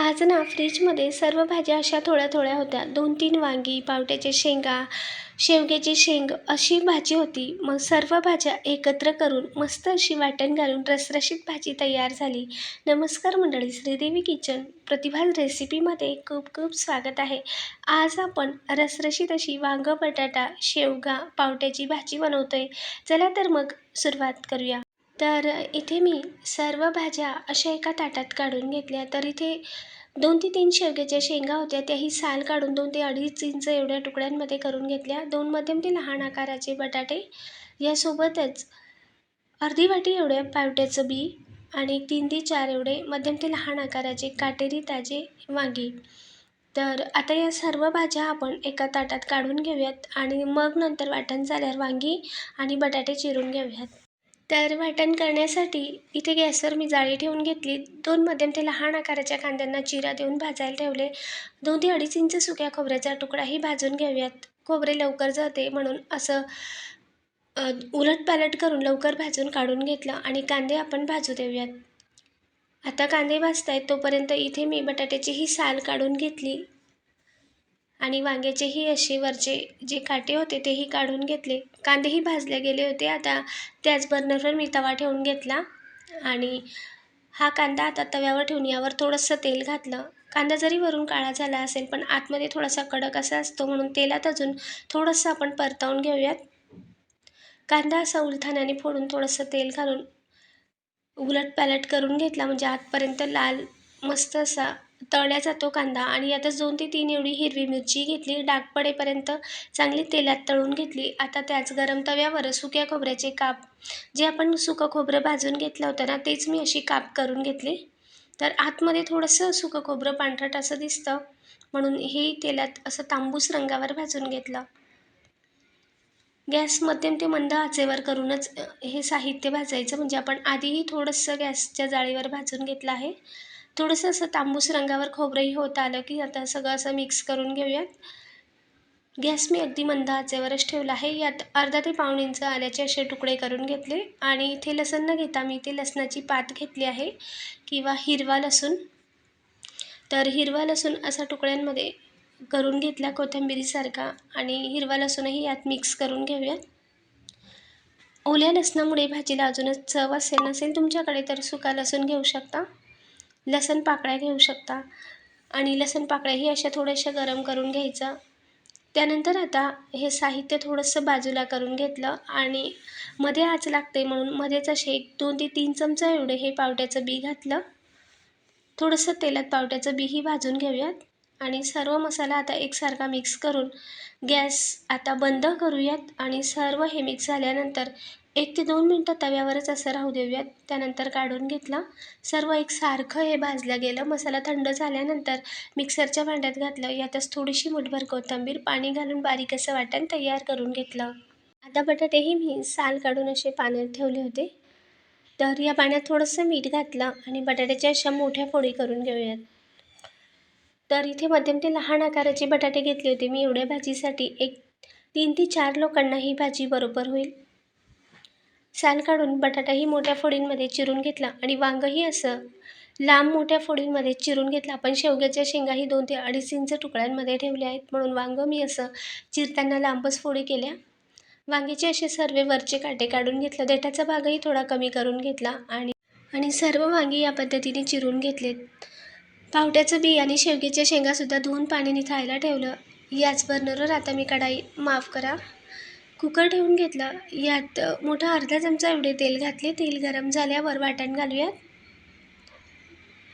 आज ना फ्रीजमध्ये सर्व भाज्या अशा थोड्या थोड्या होत्या. दोन तीन वांगी पावट्याच्या शेंगा शेवग्याची शेंग अशी भाजी होती. मग सर्व भाज्या एकत्र करून मस्त अशी वाटण घालून रसरशीत भाजी तयार झाली. नमस्कार मंडळी श्रीदेवी किचन प्रतिभा रेसिपीमध्ये खूप खूप स्वागत आहे. आज आपण रसरशीत अशी वांग बटाटा शेवगा पावट्याची भाजी बनवतोय. चला तर मग सुरुवात करूया. तर इथे मी सर्व भाज्या अशा एका ताटात काढून घेतल्या. तर इथे दोन ते तीन शेवग्याच्या शेंगा होत्या त्याही साल काढून दोन ते अडीच इंच एवढ्या तुकड्यांमध्ये करून घेतल्या. दोन मध्यम ते लहान आकाराचे बटाटे. यासोबतच अर्धी वाटी एवढ्या पावट्याचं बी आणि तीन ते चार एवढे मध्यम ते लहान आकाराचे काटेरी ताजे वांगी. तर आता या सर्व भाज्या आपण एका ताटात काढून घेऊयात आणि मग नंतर वाटण झाल्यावर वांगी आणि बटाटे चिरून घेऊयात. तर वाटण करण्यासाठी इथे गॅसवर मी जाळी ठेवून घेतली. दोन मध्यम ते लहान आकाराच्या कांद्यांना चिरा देऊन भाजायला ठेवले. दोन ते अडीच इंच सुक्या खोबऱ्याचा तुकडाही भाजून घेऊयात खोबरे लवकर जाते म्हणून असं उलटपालट करून लवकर भाजून काढून घेतलं आणि कांदे आपण भाजू देऊयात. आता कांदे भाजत आहेत तोपर्यंत इथे मी बटाट्याची ही साल काढून घेतली. आणि वांग्याचेही असे वरचे जे काटे होते तेही काढून घेतले. कांदेही भाजले गेले होते. आता त्याच बर्नरवर मी तवा ठेवून घेतला आणि हा कांदा आता तव्यावर ठेवून यावर थोडंसं तेल घातलं. कांदा जरी वरून काळा झाला असेल पण आतमध्ये थोडासा कडक असा असतो म्हणून तेलात अजून थोडंसं आपण परतावून घेऊयात. कांदा असा उलथाण्याने फोडून थोडंसं तेल घालून उलट पॅलट करून घेतला. म्हणजे आतपर्यंत लाल मस्त असा तळल्या जातो कांदा आणि आता दोन ते तीन एवढी हिरवी मिरची घेतली डाग पडेपर्यंत चांगली तेलात तळून घेतली. आता त्याच गरम तव्यावर सुक्या खोबऱ्याचे काप जे आपण सुकं खोबरं भाजून घेतलं होतं ना तेच मी अशी काप करून घेतली. तर आतमध्ये थोडंसं सुकं खोबरं पांढरट असं दिसतं म्हणून हे तेलात असं तांबूस रंगावर भाजून घेतलं. गॅस मध्यम ते मंद आचेवर करूनच हे साहित्य भाजायचं. म्हणजे आपण आधीही थोडंसं गॅसच्या जाळीवर भाजून घेतलं आहे. थोडंसं असं तांबूस रंगावर खोबरंही होत आलं की आता सगळं असं मिक्स करून घेऊयात. गॅस मी अगदी मंद आचेवरच ठेवला आहे. यात अर्धा ते पाऊण इंच आल्याचे असे तुकडे करून घेतले. आणि इथे लसण न घेता मी इथे लसणाची पात घेतली आहे किंवा हिरवा लसूण. तर हिरवा लसूण असा तुकड्यांमध्ये करून घेतला कोथिंबिरीसारखा आणि हिरवा लसूणही यात मिक्स करून घेऊयात. ओल्या लसणामुळे भाजीला अजूनच चव असेल नसेल तुमच्याकडे तर सुका लसूण घेऊ शकता. लसण पाकळ्या घेऊ शकता. आणि लसण पाकळ्याही अशा थोड्याशा गरम करून घ्यायचं. त्यानंतर आता हे साहित्य थोडंसं बाजूला करून घेतलं आणि मध्ये आच लागते म्हणून मध्येच असे एक दोन ते तीन चमचा एवढे हे पावट्याचं बी घातलं. थोडंसं तेलात पावट्याचं बीही भाजून घेऊयात. आणि सर्व मसाला आता एकसारखा मिक्स करून गॅस आता बंद करूयात. आणि सर्व हे मिक्स झाल्यानंतर एक ते दोन मिनटं तव्यावरच असं राहू देऊयात. त्यानंतर काढून घेतला. सर्व एक सारखं हे भाजलं गेलं. मसाला थंड झाल्यानंतर मिक्सरच्या भांड्यात घातलं. यातच थोडीशी मुठभर कोथिंबीर पाणी घालून बारीक असं वाटण तयार करून घेतलं. आता बटाटेही मी साल काढून असे पाण्यात ठेवले होते. तर या पाण्यात थोडंसं मीठ घातलं आणि बटाट्याच्या अशा मोठ्या फोडी करून घेऊयात. तर इथे मध्यम ते लहान आकाराचे बटाटे घेतले होते. मी एवढ्या भाजीसाठी एक तीन ते चार लोकांना ही भाजी बरोबर होईल. साल काढून बटाटाही मोठ्या फोडींमध्ये चिरून घेतला आणि वांगंही असं. लांब मोठ्या फोडींमध्ये चिरून घेतला. आपण शेवग्याच्या शेंगाही दोन ते अडीच इंच तुकड्यांमध्ये ठेवल्या आहेत. म्हणून वांगं मी असं चिरताना लांबच फोडी केल्या. वांग्याचे असे सर्व वरचे काटे काढून घेतलं. देठाचा भागही थोडा कमी करून घेतला आणि आणि सर्व वांगी या पद्धतीने चिरून घेतलेत. पावट्याचं बी आणि शेवग्याच्या शेंगासुद्धा धुवून पाणी निथायला ठेवलं. याच बर्नरवर आता मी कढाई माफ करा. कुकर ठेवून घेतला. यात मोठा अर्धा चमचा एवढे तेल घातले. तेल गरम झाल्यावर वाटण घालूयात.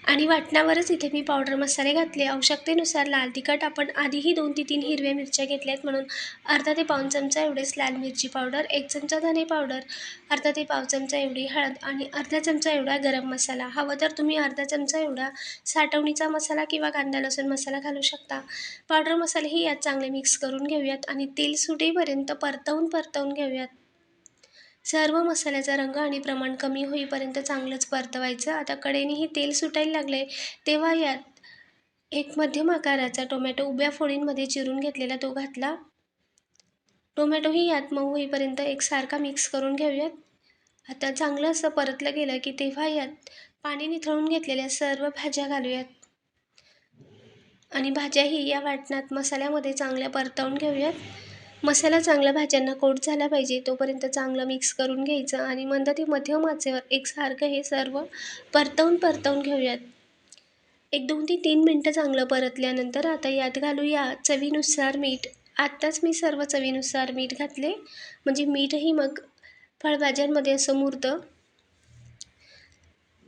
आणि वाटणावरच इथे मी पावडर मसाले घातले. आवश्यकतेनुसार लाल तिखट आपण आधीही दोन ते तीन हिरव्या मिरच्या घेतल्यात म्हणून अर्धा ते पाऊन चमचा एवढेच लाल मिरची पावडर एक चमचा धने पावडर अर्धा ते पाव चमचा एवढी हळद आणि अर्धा चमचा एवढा गरम मसाला. हवं तर तुम्ही अर्धा चमचा एवढा साठवणीचा मसाला किंवा कांदा लसूण मसाला घालू शकता. पावडर मसालेही यात चांगले मिक्स करून घेऊयात आणि तेल सुटेपर्यंत परतवून परतवून घेऊयात. सर्व मसाल्याचा रंग आणि प्रमाण कमी होईपर्यंत चांगलंच परतवायचं. आता कडेनेही तेल सुटायला लागले तेव्हा यात एक मध्यम आकाराचा टोमॅटो उभ्या फोडींमध्ये चिरून घेतलेला तो घातला. टोमॅटोही यात मऊ होईपर्यंत एकसारखा मिक्स करून घेऊयात. आता चांगलं असं परतलं गेलं की तेव्हा यात पाणी निथळून घेतलेल्या सर्व भाज्या घालूयात. आणि भाज्याही या वाटणात मसाल्यामध्ये चांगल्या परतवून घेऊयात. मसाला चांगला भाज्यांना कोट झाला पाहिजे तोपर्यंत चांगलं मिक्स करून घ्यायचं आणि मंद ते मध्यम आचेवर एकसारखं हे सर्व परतवून परतवून घेऊयात. एक दोन ते तीन मिनटं चांगलं परतल्यानंतर आता यात घालूया चवीनुसार मीठ. आत्ताच मी सर्व चवीनुसार मीठ घातले. म्हणजे मीठही मग फळभाज्यांमध्ये असं मुरतं.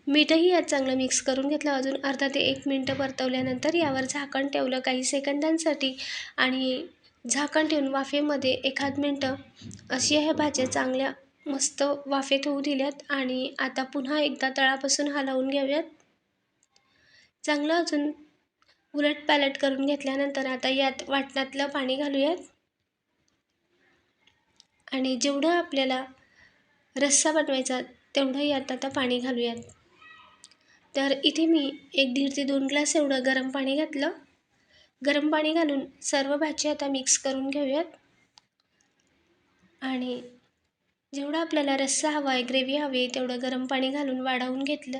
मीठही यात चांगलं मिक्स करून घेतलं. अजून अर्धा ते एक मिनटं परतवल्यानंतर यावर झाकण ठेवलं काही सेकंदांसाठी आणि झाकण ठेवून वाफेमध्ये एखाद मिनटं अशी ह्या भाज्या चांगल्या मस्त वाफेत होऊ दिल्यात आणि आता पुन्हा एकदा तळापासून हलवून घेऊयात. चांगलं अजून उलट पॅलट करून घेतल्यानंतर आता यात वाटणातलं पाणी घालूयात. आणि जेवढं आपल्याला रस्सा बनवायचा तेवढं यात आता पाणी घालूयात. तर इथे मी एक दीड ते दोन ग्लास एवढं गरम पाणी घातलं. गरम पाणी घालून सर्व भाजी आता मिक्स करून घेऊयात. आणि जेवढा आपल्याला रस्सा हवा आहे ग्रेव्ही हवी आहे तेवढं गरम पाणी घालून वाढवून घेतलं.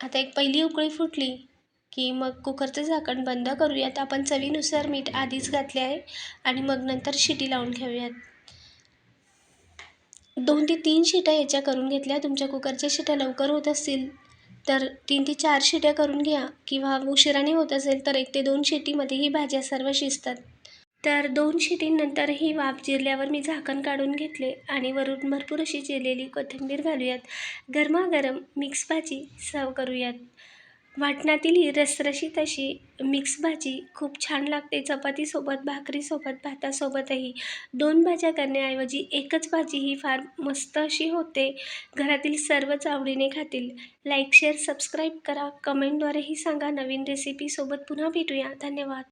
आता एक पहिली उकळी फुटली की मग कुकरचं झाकण बंद करूयात. आपण चवीनुसार मीठ आधीच घातले आहे आणि मग नंतर शिटी लावून घेऊयात दोन ते तीन शिट्या याच्या करून घेतल्या. तुमच्या कुकरच्या शिट्या लवकर होत असतील. तर तीन ते चार शिट्या करून घ्या. किंवा उशिराने होत असेल तर एक ते दोन शिटीमध्ये ही भाज्या सर्व शिजतात. तर दोन शिटीनंतर ही वाफ जिरल्यावर मी झाकण काढून घेतले आणि वरून भरपूर अशी चिरलेली कोथिंबीर घालूयात. गरमागरम मिक्स भाजी सर्व करूयात. वाटणातील ही रसरशीत अशी मिक्स भाजी खूप छान लागते. चपातीसोबत भाकरीसोबत भातासोबतही. दोन भाज्या करण्याऐवजी एकच भाजी ही फार मस्त अशी होते. घरातील सर्वच आवडीने खातील. लाईक शेअर सबस्क्राईब करा. कमेंटद्वारेही सांगा. नवीन रेसिपीसोबत पुन्हा भेटूया. धन्यवाद.